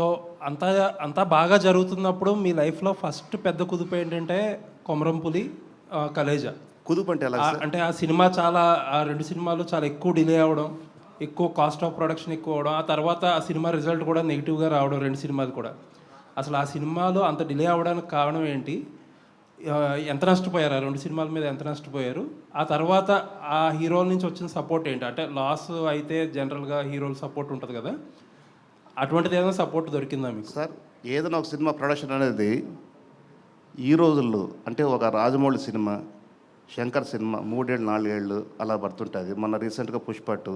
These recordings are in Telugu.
సో అంతా అంతా బాగా జరుగుతున్నప్పుడు మీ లైఫ్లో ఫస్ట్ పెద్ద కుదుపు ఏంటంటే కొమరంపులి కలేజా. కుదుపు అంటే ఎలా అంటే ఆ సినిమా చాలా ఆ రెండు సినిమాలు చాలా ఎక్కువ డిలే అవ్వడం ఎక్కువ కాస్ట్ ఆఫ్ ప్రొడక్షన్ ఎక్కువ అవడం ఆ తర్వాత ఆ సినిమా రిజల్ట్ కూడా నెగిటివ్గా రావడం రెండు సినిమాలు కూడా. అసలు ఆ సినిమాలు అంత డిలే అవ్వడానికి కారణం ఏంటి? ఆ, ఎంత నష్టపోయారు? ఆ రెండు సినిమాల మీద ఎంత నష్టపోయారు? ఆ తర్వాత ఆ హీరోల నుంచి వచ్చిన సపోర్ట్ ఏంటి? అంటే లాస్ అయితే జనరల్గా హీరోల సపోర్ట్ ఉంటుంది కదా. అటువంటిది ఏదైనా సపోర్ట్ దొరికిందా మీకు? సార్ ఏదైనా ఒక సినిమా ప్రొడక్షన్ అనేది ఈ రోజుల్లో అంటే ఒక రాజమౌళి సినిమా శంకర్ సినిమా మూడేళ్ళు నాలుగేళ్ళు అలా పడుతుంటుంది. మొన్న రీసెంట్గా పుష్పట్టు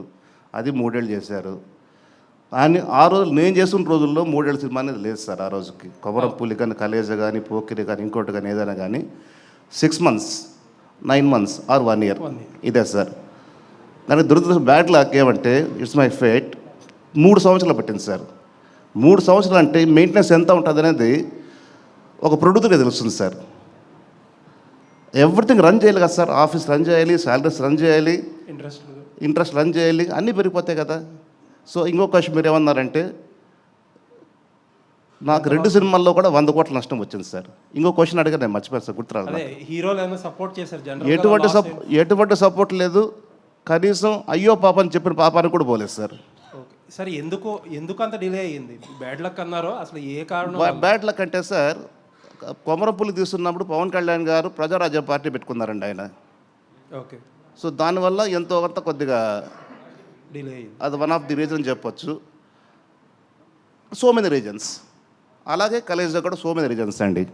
అది మూడేళ్ళు చేశారు. కానీ ఆ రోజు నేను చేస్తున్న రోజుల్లో మూడేళ్ళ సినిమా అనేది లేదు సార్ ఆ రోజుకి. కొమరం పులి కానీ కలేజ కానీ పోకిరి కానీ ఇంకోటి కానీ ఏదైనా కానీ six months nine months or one year ఇదే సార్. దానికి దురదృష్టం బ్యాడ్ లాక్ ఏమంటే ఇట్స్ మై ఫేట్ మూడు సంవత్సరాలు పట్టింది సార్. మూడు సంవత్సరాలు అంటే మెయింటెనెన్స్ ఎంత ఉంటుంది అనేది ఒక ప్రొడ్యూసర్కి తెలుస్తుంది సార్. ఎవ్రీథింగ్ రన్ చేయాలి కదా సార్. ఆఫీస్ రన్ చేయాలి శాలరీస్ రన్ చేయాలి ఇంట్రెస్ట్ ఇంట్రెస్ట్ రన్ చేయాలి అన్నీ పెరిగిపోతాయి కదా. సో ఇంకో క్వశ్చన్ మీరు ఏమన్నారంటే నాకు రెండు సినిమాల్లో కూడా వంద కోట్ల నష్టం వచ్చింది సార్. ఇంకో క్వశ్చన్ అడిగా నేను మర్చిపోయాను సార్ గుర్తురాలి హీరోలు సపోర్ట్ చేశారు ఎటువంటి సప్ ఎటువంటి సపోర్ట్ లేదు. కనీసం అయ్యో పాప అని చెప్పిన పాపానికి కూడా పోలేదు సార్. సార్ ఎందుకు ఎందుకు అంత డిలే అయ్యింది? బ్యాడ్ లక్ అన్నారో? అసలు ఏ కారణం బ్యాడ్ లక్ అంటే సార్ కొమరపుల్లి తీస్తున్నప్పుడు పవన్ కళ్యాణ్ గారు ప్రజారాజ్యం పార్టీ పెట్టుకున్నారండి ఆయన. ఓకే. సో దానివల్ల ఎంతో కొంత కొద్దిగా డిలే అయ్యింది. అది వన్ ఆఫ్ ది రీజన్ చెప్పొచ్చు. So many reasons. అలాగే కలేజ్లో కూడా సో మెనీ రీజన్స్ అండి.